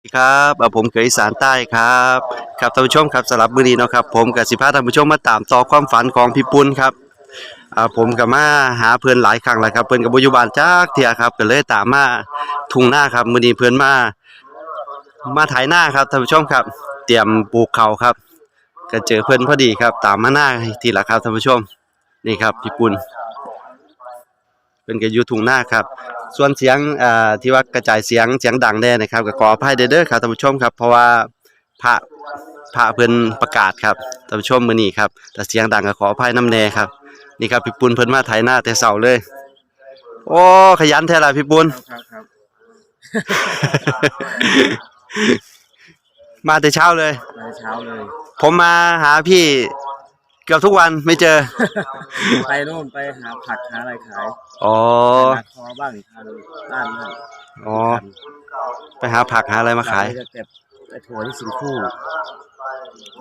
สวัสดีครับผมเขยอีสารใต้ครับครับท่านผู้ชมครับสำหรับมือนี้เนาะครับผมกับสิพาท่านผู้ชมมาตามต่อความฝันของพี่ปุ้นครับอ่าผมก็มาหาเพื่อนหลายครั้งแล้วครับเพื่อนกับอยู่บ้านจักเทียครับก็เลยตามมาทุ่งหน้าครับมือนี้เพื่อนมามาไถหน้าครับท่านผู้ชมครับ เตรียมปลูกเขาครับ ก็เจอเพื่อนพอดีครับ ตามมาหน้าทีละครับท่านผู้ชมนี่ครับพี่ปุ้นเป็นก็อยู่ทุ่งหน้าครับ ส่วนเสียงอ่าที่ว่ากระจายเสียงเสียงดังแน่นะครับก็ขออภัยเด้อเด้อครับท่านผู้ชมครับ เพราะว่าพระพระเพิ่นประกาศครับท่านผู้ชมมื้อนี้ครับแต่เสียงดังก็ขออภัยน้ำแน่ครับ นี่ครับพี่ปุณเพิ่นมาไถหน้าแต่เช้าเลย โอ้ขยันแท้ล่ะพี่ปุณครับครับ มาแต่เช้าเลย มาเช้าเลย ผมมาหาพี่เกือบทุกวันไม่เจอ ไปโน่นไปหาผักหาอะไรขายอ๋อ หาคอบ้างทางด้านนั้นอ๋อ ไปหาผักหาอะไรมาขาย จะเก็บไอ้ถั่วที่สิงคู่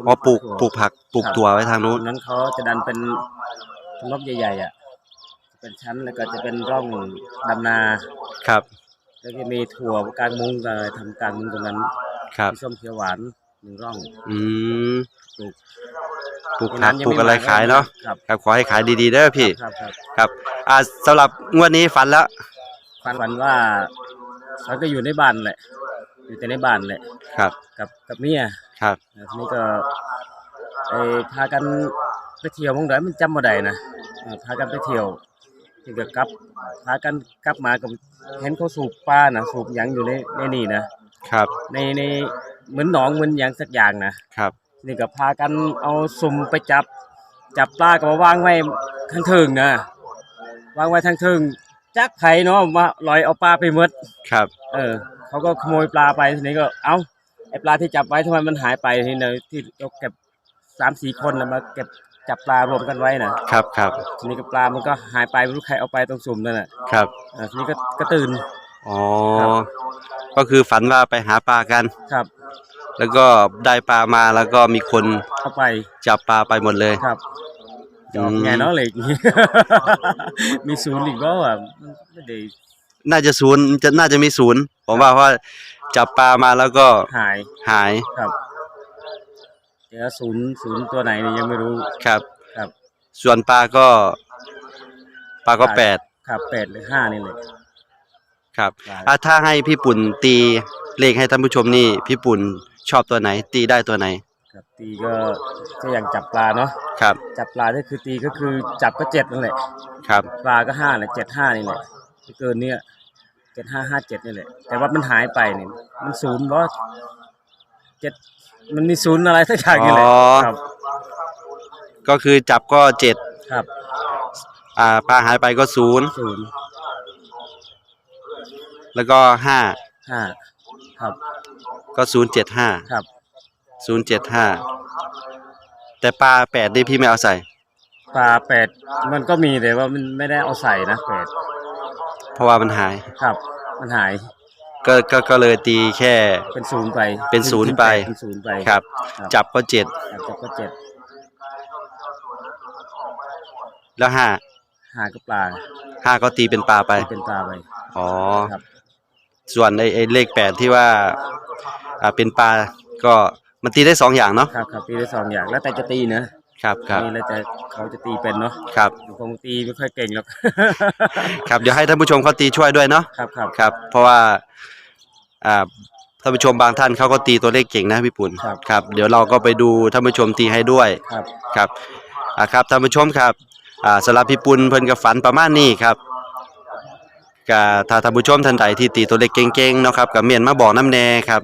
อ๋อปลูกปลูกผักปลูกถั่วไว้ทางนู้ตนรงนั้นเขาจะดันเป็นรอบใหญ่ๆอะ เป็นชั้นแล้วก็จะเป็นร่องดำนา ครับ แล้วก็มีถั่วกลางมุ้งอะไรทำกลางมุ้งตรงนั้นครับมีส้มเขียวหวานหนึ่งร่อง อืมปลูก ปลูกผักปลูกอะไรขายเนาะครับครับขอให้ขายดีๆเด้อพี่ครับครับครับอ่าสำหรับงวดนี้ฝันแล้วฝันฝันว่าเขาก็อยู่ในบ้านแหละ อยู่แต่ในบ้านแหละครับกับกับเมียครับอ่าทีนี้ก็ไปพากันไปเที่ยวมองไหนมันจำบ่ได้นะอ่าพากันไปเที่ยวที่ก็กลับพากันกลับมากับเห็นเขาสูบปลานะสูบหยังอยู่ในในนี่นะครับในในเหมือนหนองเหมือนหยังสักอย่างนะครับ นี่ก็พากันเอาสุ่มไปจับ จับปลาก็มาวางไว้ข้างเทิงนะวางไว้ทางเทิงจักไผเนาะมาลอยเอาปลาไปหมดครับ เออ เขาก็ขโมยปลาไปทีนี้ก็เอ้าไอปลาที่จับไว้ทำไมมันหายไปทีนี้ที่เราเก็บสามสี่คนแล้วมาเก็บจับปลารวมกันไว้นะครับครับทีนี้ก็ปลามันก็หายไปไม่รู้ใครเอาไปตรงสุ่มนั่นน่ะครับอ่าทีนี้ก็ก็ตื่นอ๋อครับก็คือฝันว่าไปหาปลากันครับ แล้วก็ได้ปลามาแล้วก็มีคนเอาไปจับปลาไปหมดเลยครับจะออกอืมไงเนาะเหล็ก มีศูนย์อีกก็อะไม่ได้น่าจะศูนย์จะน่าจะมีศูนย์ผมว่าเพราะว่าจับปลามาแล้วก็หายหายครับเดี๋ยวศูนย์ศูนย์ตัวไหนเนี่ยยังไม่รู้ ครับ ครับ ส่วนปลาก็ปลาก็แปดครับแปดหรือห้านี่เลย ครับครับอะถ้าให้พี่ปุ่นตีเลขให้ท่านผู้ชมนี่ พี่ปุ่น ชอบตัวไหน ตีได้ตัวไหน ครับตีก็ก็อย่างจับปลาเนาะครับ จับปลาที่คือตีก็คือจับก็เจ็ดนั่นแหละครับ ปลาก็ห้าแหละเจ็ดห้านี่แหละไม่เกินเนี่ยเจ็ดห้าห้าเจ็ดนี่แหละแต่ว่ามันหายไปเนี่ยมันศูนย์เพราะเจ็ดมันมีศูนย์อะไรสักอย่างนี่แหละอ๋อ ครับก็คือจับก็เจ็ดครับอ่าปลาหายไปก็ศูนย์ศูนย์แล้วก็ห้าห้า ครับก็ศูนย์เจ็ดห้าครับ ศูนย์เจ็ดห้าแต่ปลาแปดนี่พี่ไม่เอาใส่ ปลาแปดมันก็มีแต่ว่ามันไม่ได้เอาใส่นะแปดเพราะว่ามันหาย ครับ มันหายก็ก็ก็เลยตีแค่ เป็นศูนย์ไปเป็นศูนย์ไป เป็นศูนย์ไปครับครับจับก็เจ็ดครับจับก็เจ็ดแล้วห้าหาก็ปลาห้าก็ตีเป็นปลาไปเป็นปลาไปอ๋อครับ ส่วนไอ้ไอ้เลขแปดที่ว่าอ่าเป็นปลาก็มันตีได้สองอย่างเนาะครับครับตีได้สองอย่างแล้วแต่จะตีนะครับครับนี่แล้วแต่เขาจะตีเป็นเนาะครับผมคงตีไม่ค่อยเก่งหรอก ครับเดี๋ยวให้ท่านผู้ชมเขาตีช่วยด้วยเนาะครับครับครับ เพราะว่าอ่าท่านผู้ชมบางท่านเขาก็ตีตัวเลขเก่งนะพี่ปุ่นครับ ครับเดี๋ยวเราก็ไปดูท่านผู้ชมตีให้ด้วยครับครับอ่าครับท่านผู้ชมครับอ่าสำหรับพี่ปุณเพิ่นก็ฝันประมาณนี้ครับ ก็ถ้าท่านผู้ชมท่านใดที่ตีตัวเลขเก่งๆเนาะครับก็เมียนมาบอกน้ำแน่ครับ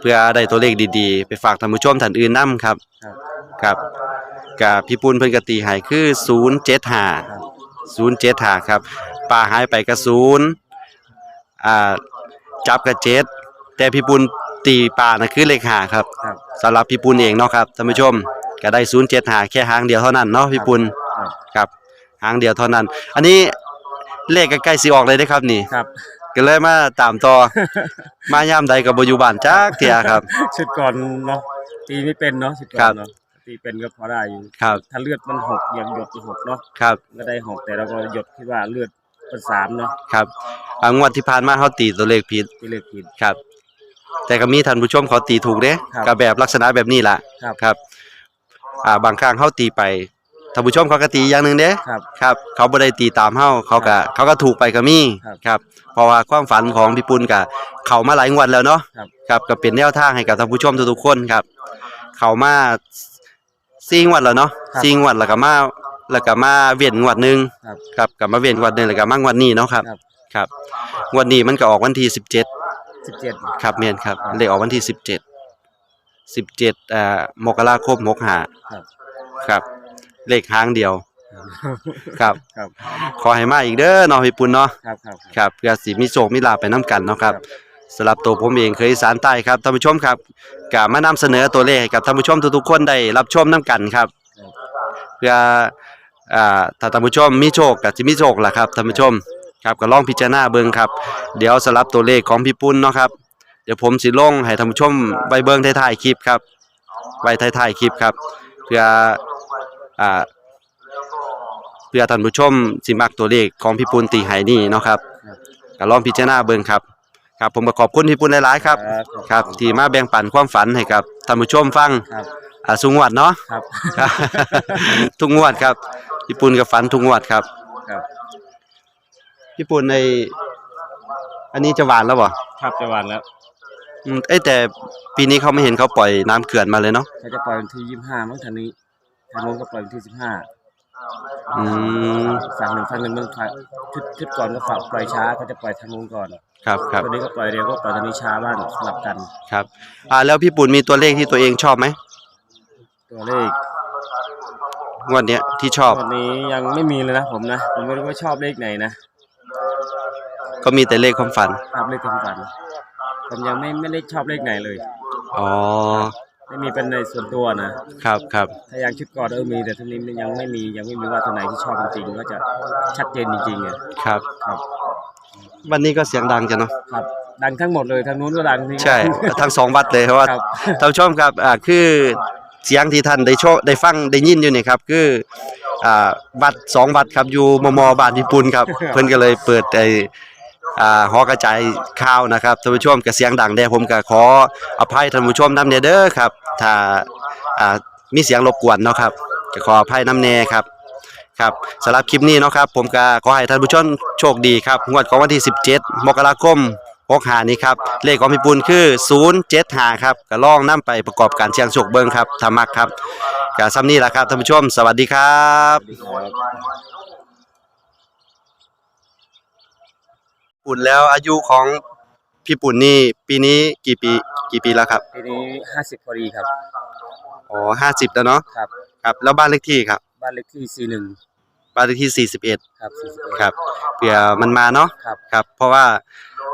เพื่อได้ตัวเลขดีๆ ไปฝากท่านผู้ชมท่านอื่นนํครับครับครับกับพี่ปุณเพิ่นกตีให้คือ 075ครับ075ครับปลาหายไปก็0อ่าจับก็7แต่พี่ปุณตีปลานะคือเลข5ครับครับสำหรับพี่ปุณเองเนาะครับท่านผู้ชมก็ได้ 0 7หาแค่หางเดียวเท่านั้นเนาะพี่ปุณครับครับหางเดียวเท่านั้น อันนี้ เลขก็ใกล้สิออกเลยเด้อครับนี่ ครับ ก็เลยมาตามต่อ มายามใดก็บ่อยู่บ้านจักเที่ยครับ ชุดก่อนเนาะตีไม่เป็นเนาะชุดก่ครัอนบเนาะตีเป็นก็พอได้อยู่ ครับ ถ้าเลือดมันหกอย่างหยดหกเนาะครับ ก็ได้หกแต่เราก็หยดที่ว่าเลือดเป็นสามเนาะครับอ่างวดที่ผ่านมาเฮาตีตัวเลขผิด ที่เลือดผิด ครับ แต่ก็มีท่านผู้ชมเขาตีถูกเด้ครับก็แบบลักษณะแบบนี้ล่ะครับ ครับ อ่าบางครั้งเขาตีไป ท่านผู้ชมเขาก็ตีอย่างหนึงเด้ครับครับ เขาบ่ได้ตีตามเฮาเขาก็เขาก็ถูกไปก็มีครับครับเพราะว่าความฝันของพี่ปุณก็เข้ามาหลายงวดแล้วเนาะครับ ครับก็เป็นแนวทางให้กับท่านผู้ชมทุกๆคนครับ เข้ามา4งวดแล้วเนาะครับ4งวดแล้วก็มาแล้วก็มาเว้นงวดหนึงครับครับกลับมาเว้นงวดหนึงแล้วก็มางวดนี้เนาะครับครับ ครับงวดนี้มันก็ออกวันที่17สิบเจ็ด ครับแม่นครับครับเลขออกวันที่สิบเจ็ดสิบเจ็ดอ่ามกราคมหกห้าครับ ครับ เลขหางเดียว ครับ ครับ ขอให้มาอีกเด้อเนาะพี่ปุ่นเนาะ ครับครับ ครับเพื่อสิมีโชคมีลาภไปน้กันเนาะครับครับสำหรับตัวผมเองเคยอีสารใต้ครับท่านผู้ชมครับกะมานำเสนอตัวเลขให้กับท่านผู้ชมทุกๆคนได้รับชมน้กันครับ เพื่ออ่าถ้าท่านผู้ชมมีโชคก็สิมีโชคล่ะครับท่านผู้ชม ครับก็ลองพิจารณาเบิ่งครับ เดี๋ยวสำหรับตัวเลขของพี่ปุ้นเนาะครับ เดี๋ยวผมสิลงให้ท่านผู้ชมไว้เบิ่งท้ายๆคลิปครับ ไว้ท้ายๆคลิปครับ เพื่อ อ่าเพื่อท่านผู้ชมสิมักตัวเลขของพี่ปุ้นตีให้นี่เนาะครับก็ลองพิจารณาเบิ่งครับ ครับ ผมก็ขอบคุณพี่ปุ้นหลายๆครับครับ ที่มาแบ่งปันความฝันให้กับท่านผู้ชมฟังครับอ่าสุงวดเนาะครับครับทุกงวดครับญี่ปุ่นกับฝันทุกงวดครับครับญี่ปุ่นใน อันนี้จะหวานแล้วบ่ครับจะวันแล้วอืมเอ้ยแต่ปีนี้เขาไม่เห็นเขาปล่อยน้ำเขื่อนมาเลยเนาะเขาจะปล่อยวันที่ยี่สิบห้ามั้งทางนี้ ทางโน้นก็ปล่อยวันที่สิบห้าอืมฝั่งหนึ่งฝั่งหนึ่งมันฝากชุดชุดก่อนก็ฝากปล่อยช้าเขาจะปล่อยทางโน้นก่อนครับครับตัวนี้ก็ปล่อยเร็วก็ปล่อยทางนี้ช้าบ้างสลับกัน ครับ อ่า แล้วพี่ปุ่นมีตัวเลขที่ตัวเองชอบไหมตัวเลขงวดเนี้ยที่ชอบวันนี้ยังไม่มีเลยนะผมนะผมไม่รู้ว่าชอบเลขไหนนะก็มีแต่เลขความฝันชอบเลขความฝันผมยังไม่ไม่ได้ชอบเลขไหนเลย อ๋อ ไม่มีเป็นในส่วนตัวนะครับครับถ้ายังชุดก่อนเออมีแต่ทีนี้มันยังไม่มียังไม่มีว่าตัวไหนที่ชอบจริงๆก็จะชัดเจนจริงๆเนี่ยครับ ครับ วันนี้ก็เสียงดังจังเนาะครับ ดังทั้งหมดเลยทางนู้นก็ดังนี่ใช่ทั้งสองวัดเลยเพราะว่าครับท่านผู้ชมครับอ่าคือเสียงที่ท่านได้โชได้ฟังได้ยินอยู่นี่ครับคืออ่าวัดสองวัดครับอยู่มมบ้านญี่ปุ่นครับ เพิ่นก็เลยเปิดไอ้ อ่าหอกระจายข่าวนะครับท่านผู้ชมก็เสียงดังแด่ผมก็ขออภัยท่านผู้ชมนำเนเด้อครับถ้าอ่ามีเสียงรบกวนเนาะครับก็ขออภัยน้ำแนครับครับสำหรับคลิปนี้เนาะครับผมก็ขอให้ท่านผู้ชมโชคดีครับงวดของวันที่ 17 มกราคมหกหานี้ครับเลขของพี่ปุณคือ 075ครับก็ล่องนํไปประกอบการเชียงโชคเบิ่งครับถ้ามักครับก็ซ้ำนี้ล่ะครับท่านผู้ชม สวัสดีครับ สวัสดีครับ ปุ่นแล้วอายุของพี่ปุ่นนี่ปีนี้กี่ปีกี่ปีแล้วครับปีนี้ห้าสิบพอดีครับ อ๋อ50แล้วเนาะครับ ครับ แล้วบ้านเลขที่ครับ บ้านเลขที่สี่หนึ่งบ้านเลขที่41ครับสี่สิบครับเผื่อมันมาเนาะครับครับ เพราะว่า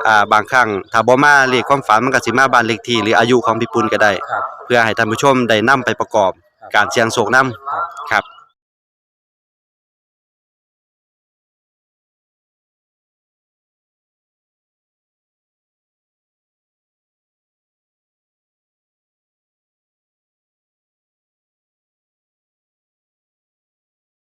อ่าบางครั้งถ้าบ่มาเลขความฝันมันก็สิมาบ้านเลขที่หรืออายุของพี่ปุ่นก็ได้ ครับ เพื่อให้ท่านผู้ชมได้นํไปประกอบครับการเสี่ยงโชคนํครับครับ